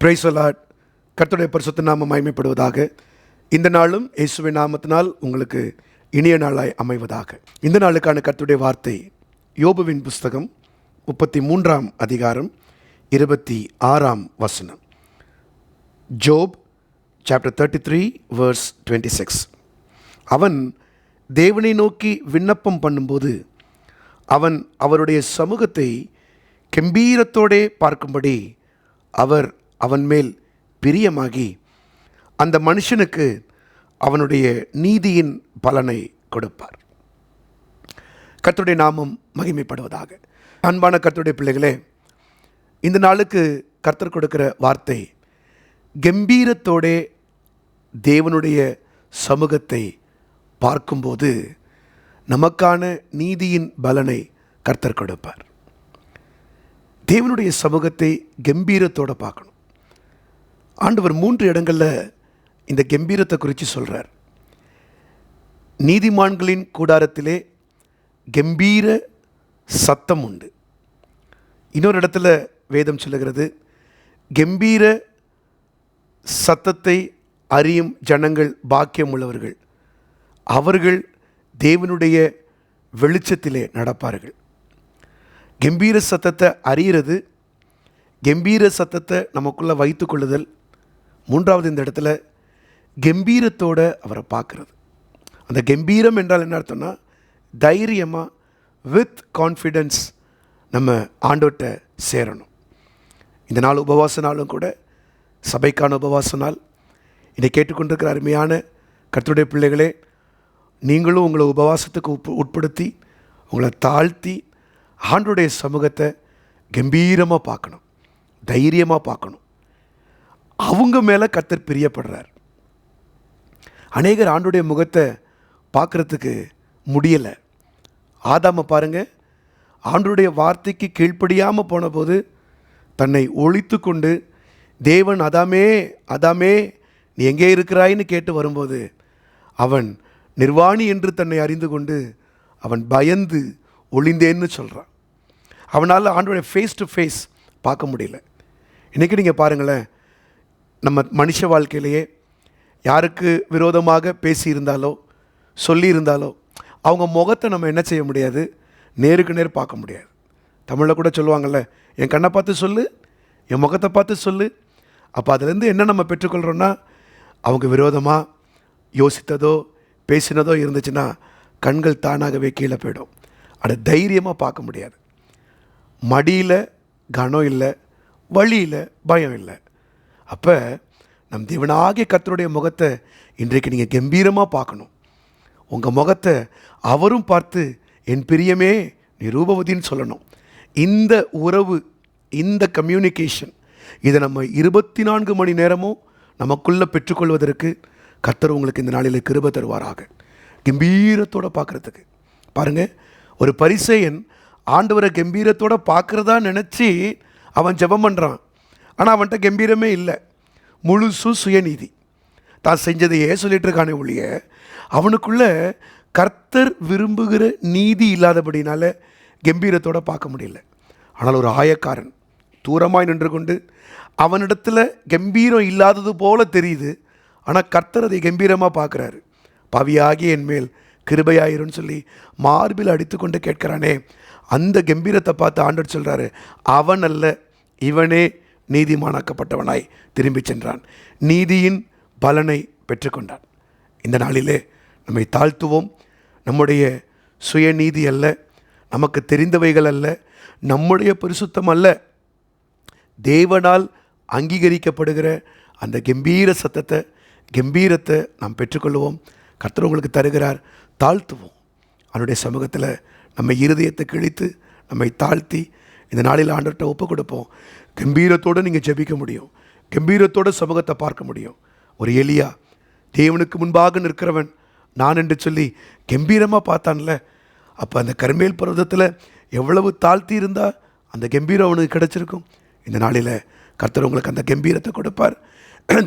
Price allot கர்த்தருடைய பரிசுத்த நாமம் மயமைப்படுவதாக இந்த நாளும் இயேசுவின் நாமத்தினால் உங்களுக்கு இனிய நாளாய் அமைவதாக. இந்த நாளுக்கான கர்த்தருடைய வார்த்தை யோபுவின் புஸ்தகம் முப்பத்தி மூன்றாம் அதிகாரம் இருபத்தி ஆறாம் வசனம். Job chapter thirty three verse twenty six அவன் தேவனை நோக்கி விண்ணப்பம் பண்ணும்போது அவன் அவருடைய சமூகத்தை கெம்பீரத்தோடே பார்க்கும்படி அவர் அவன் மேல் பிரியமாகி அந்த மனுஷனுக்கு அவனுடைய நீதியின் பலனை கொடுப்பார். கத்துடைய நாமம் மகிமைப்படுவதாக. அன்பான கத்துடைய பிள்ளைகளே இந்த நாளுக்கு கர்த்தர் கொடுக்கிற வார்த்தை கம்பீரத்தோடே தேவனுடைய சமூகத்தை பார்க்கும்போது நமக்கான நீதியின் பலனை கர்த்தர் கொடுப்பார். தேவனுடைய சமூகத்தை கம்பீரத்தோட பார்க்கணும். ஆண்டவர் மூன்று இடங்களில் இந்த கம்பீரத்தை குறித்து சொல்கிறார் நீதிமான்களின் கூடாரத்திலே கம்பீர சத்தம் உண்டு. இன்னொரு இடத்துல வேதம் சொல்லுகிறது கம்பீர சத்தத்தை அறியும் ஜனங்கள் பாக்கியம் உள்ளவர்கள் அவர்கள் தேவனுடைய வெளிச்சத்திலே நடப்பார்கள். கம்பீர சத்தத்தை அறிகிறது கம்பீர சத்தத்தை நமக்குள்ளே வைத்து கொள்ளுதல் மூன்றாவது இந்த இடத்துல கம்பீரத்தோட அவரை பார்க்குறது. அந்த கம்பீரம் என்றால் என்ன அர்த்தம்னா தைரியமாக வித் கான்ஃபிடென்ஸ் நம்ம ஆண்டோட்ட சேரணும். இந்த நாள் உபவாச நாளும் கூட சபைக்கான உபவாச நாள். இதை கேட்டுக்கொண்டிருக்கிற அருமையான கர்த்தருடைய பிள்ளைகளே நீங்களும் உங்களை உபவாசத்துக்கு உட்ப உட்படுத்தி உங்களை தாழ்த்தி ஆண்டுடைய சமூகத்தை கம்பீரமாக பார்க்கணும். தைரியமாக பார்க்கணும். அவங்க மேலே கத்தர் பிரியப்படுறார். அநேகர் ஆண்டுடைய முகத்தை பார்க்குறதுக்கு முடியலை. ஆதாம பாருங்க ஆண்டுடைய வார்த்தைக்கு கீழ்ப்படியாமல் போனபோது தன்னை ஒழித்து கொண்டு தேவன் அதாமே அதாமே நீ எங்கே இருக்கிறாய்ன்னு கேட்டு வரும்போது அவன் நிர்வாணி என்று தன்னை அறிந்து கொண்டு அவன் பயந்து ஒளிந்தேன்னு சொல்கிறான் அவனால் ஆண்டோடைய ஃபேஸ் டு ஃபேஸ் பார்க்க முடியல. இன்றைக்கி நீங்கள் பாருங்களேன் நம்ம மனுஷ வாழ்க்கையிலேயே யாருக்கு விரோதமாக பேசியிருந்தாலோ சொல்லியிருந்தாலோ அவங்க முகத்தை நம்ம என்ன செய்ய முடியாது? நேருக்கு நேர் பார்க்க முடியாது. தமிழில் கூட சொல்லுவாங்கள்ல என் கண்ணை பார்த்து சொல்லு என் முகத்தை பார்த்து சொல்லு. அப்போ அதுலேருந்து என்ன நம்ம பெற்றுக்கொள்கிறோன்னா அவங்க விரோதமாக யோசித்ததோ பேசினதோ இருந்துச்சுன்னா கண்கள் தானாகவே கீழே போயிடும். அதை தைரியமாக பார்க்க முடியாது. மடியில் கனம் இல்லை வழியில் பயம் இல்லை. அப்போ நம் தேவனாகிய கர்த்தருடைய முகத்தை இன்றைக்கு நீங்கள் கம்பீரமாக பார்க்கணும். உங்கள் முகத்தை அவரும் பார்த்து என் பிரியமே நீ ரூபவதின்னு சொல்லணும். இந்த உறவு இந்த கம்யூனிகேஷன் இதை நம்ம இருபத்தி நான்கு மணி நேரமும் நமக்குள்ளே பெற்றுக்கொள்வதற்கு கர்த்தர் உங்களுக்கு இந்த நாளில் கிருப தருவாராக. கம்பீரத்தோடு பார்க்குறதுக்கு. பாருங்கள் ஒரு பரிசையன் ஆண்டவரை கம்பீரத்தோடு பார்க்குறதா நினச்சி அவன் ஜெபம் பண்ணுறான் ஆனால் அவன்கிட்ட கம்பீரமே இல்லை. முழுசு சுயநீதி. தான் செஞ்சதையே சொல்லிட்டு இருக்கானே ஒழிய அவனுக்குள்ள கர்த்தர் விரும்புகிற நீதி இல்லாதபடினால கம்பீரத்தோட பார்க்க முடியல. ஆனால் ஒரு ஆயக்காரன் தூரமாய் நின்று கொண்டு அவனிடத்தில் கம்பீரம் இல்லாதது போல தெரியுது. ஆனால் கர்த்தர் அதை கம்பீரமாக பார்க்குறாரு. பவியாகி என் மேல் கிருபையாயிருன்னு சொல்லி மார்பில் அடித்துக்கொண்டு கேட்கிறானே. அந்த கம்பீரத்தை பார்த்து ஆண்டர் சொல்கிறாரு அவன் அல்ல இவனே நீதிமானாக்கப்பட்டவனாய் திரும்பிச் சென்றான். நீதியின் பலனை பெற்றுக்கொண்டான். இந்த நாளிலே நம்மை தாழ்த்துவோம். நம்முடைய சுயநீதி அல்ல நமக்கு தெரிந்தவைகள் அல்ல நம்முடைய பரிசுத்தம் அல்ல. தேவனால் அங்கீகரிக்கப்படுகிற அந்த கம்பீர சத்தத்தை கம்பீரத்தை நாம் பெற்றுக்கொள்வோம். கர்த்தர் உங்களுக்கு தருகிறார். தாழ்த்துவோம். அவனுடைய சமூகத்தில் நம்ம இருதயத்தை கிழித்து நம்மை தாழ்த்தி இந்த நாளில் ஆண்டர்கிட்ட ஒப்பு கொடுப்போம் கம்பீரத்தோடு நீங்கள் ஜெபிக்க முடியும். கம்பீரத்தோட சமூகத்தை பார்க்க முடியும். ஒரு எலியா தேவனுக்கு முன்பாக நிற்கிறவன் நான் என்று சொல்லி கம்பீரமாக பார்த்தான்ல. அப்போ அந்த கர்மேல் பர்வதத்தில் எவ்வளவு தாழ்த்தி இருந்தால் அந்த கம்பீரம் அவனுக்கு கிடச்சிருக்கும். இந்த நாளில் கர்த்தர் உங்களுக்கு அந்த கம்பீரத்தை கொடுப்பார்.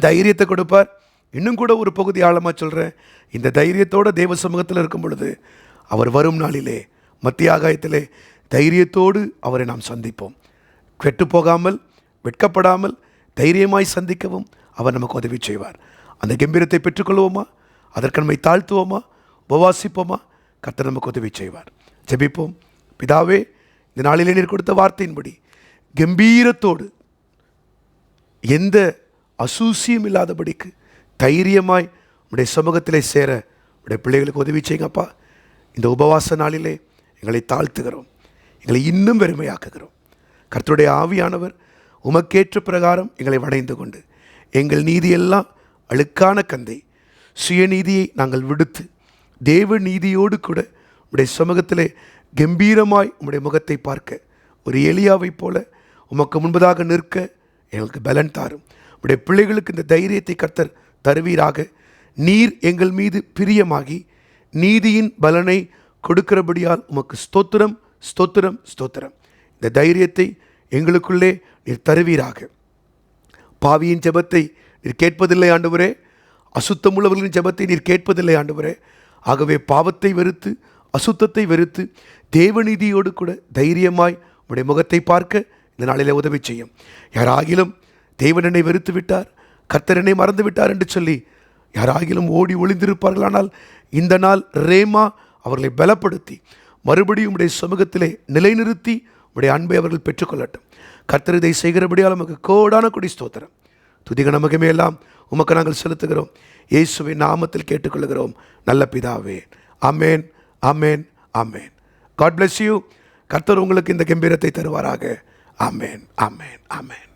தைரியத்தை கொடுப்பார். இன்னும் கூட ஒரு பகுதி ஆழமாக சொல்கிறேன் இந்த தைரியத்தோட தேவ சமூகத்தில் இருக்கும் பொழுது அவர் வரும் நாளிலே மத்திய ஆகாயத்திலே தைரியத்தோடு அவரை நாம் சந்திப்போம். கெட்டு போகாமல் வெட்கப்படாமல் தைரியமாய் சந்திக்கவும் அவர் நமக்கு உதவி செய்வார். அந்த கம்பீரத்தை பெற்றுக்கொள்வோமா? அதற்கு நம்மை தாழ்த்துவோமா? உபவாசிப்போமா? கர்த்தர் நமக்கு உதவி செய்வார். ஜெபிப்போம். பிதாவே இந்த நாளிலே நீர் கொடுத்த வார்த்தையின்படி கம்பீரத்தோடு எந்த அசூசியும் இல்லாதபடிக்கு தைரியமாய் உடைய சமூகத்திலே சேர உடைய பிள்ளைகளுக்கு உதவி செய்யுங்கப்பா. இந்த உபவாச நாளிலே எங்களை தாழ்த்துகிறோம். எங்களை இன்னும் வெறுமையாக்குகிறோம். கர்த்தருடைய ஆவியானவர் உமக்கேற்ற பிரகாரம் எங்களை வடைந்து கொண்டு எங்கள் நீதியெல்லாம் அழுக்கான கந்தை சுயநீதியை நாங்கள் விடுத்து தேவ நீதியோடு கூட உடைய சமூகத்திலே கம்பீரமாய் உம்முடைய முகத்தை பார்க்க ஒரு எளியாவைப் போல உமக்கு முன்பதாக நிற்க எங்களுக்கு பலன் தாரும். உடைய பிள்ளைகளுக்கு இந்த தைரியத்தை கர்த்தர் தருவீராக. நீர் எங்கள் மீது பிரியமாகி நீதியின் பலனை கொடுக்கிறபடியால் உமக்கு ஸ்தோத்திரம் ஸ்தோத்திரம் ஸ்தோத்திரம். இந்த தைரியத்தை எங்களுக்குள்ளே நீர் தருவீராக. பாவியின் ஜெபத்தை நீர் கேட்பதில்லை ஆண்டவரே. அசுத்தமுள்ளவர்களின் ஜெபத்தை நீர் கேட்பதில்லை ஆண்டவரே. ஆகவே பாவத்தை வெறுத்து அசுத்தத்தை வெறுத்து தேவநீதியோடு கூட தைரியமாய் உடைய முகத்தை பார்க்க இந்த நாளிலே உதவி செய்யும். யாராகிலும் தேவனனை வெறுத்து விட்டார் கர்த்தரனை மறந்து விட்டார் என்று சொல்லி யாராகிலும் ஓடி ஒளிந்திருப்பார்களானால் இந்த நாள் ரேமா அவர்களை பலப்படுத்தி மறுபடியும் உடைய சமூகத்திலே நிலைநிறுத்தி உடைய அன்பை அவர்கள் பெற்றுக்கொள்ளட்டும். கர்த்தர் இதை செய்கிறபடியால் நமக்கு கோடான கொடி ஸ்தோத்திரம். துதிக நமக்குமே எல்லாம் உமக்கு நாங்கள் செலுத்துகிறோம். இயேசுவின் நாமத்தில் கேட்டுக்கொள்கிறோம் நல்ல பிதாவே. Amen amen amen God bless you கர்த்தர் உங்களுக்கு இந்த கம்பீரத்தை தருவாராக. அமேன் அமேன் அமேன்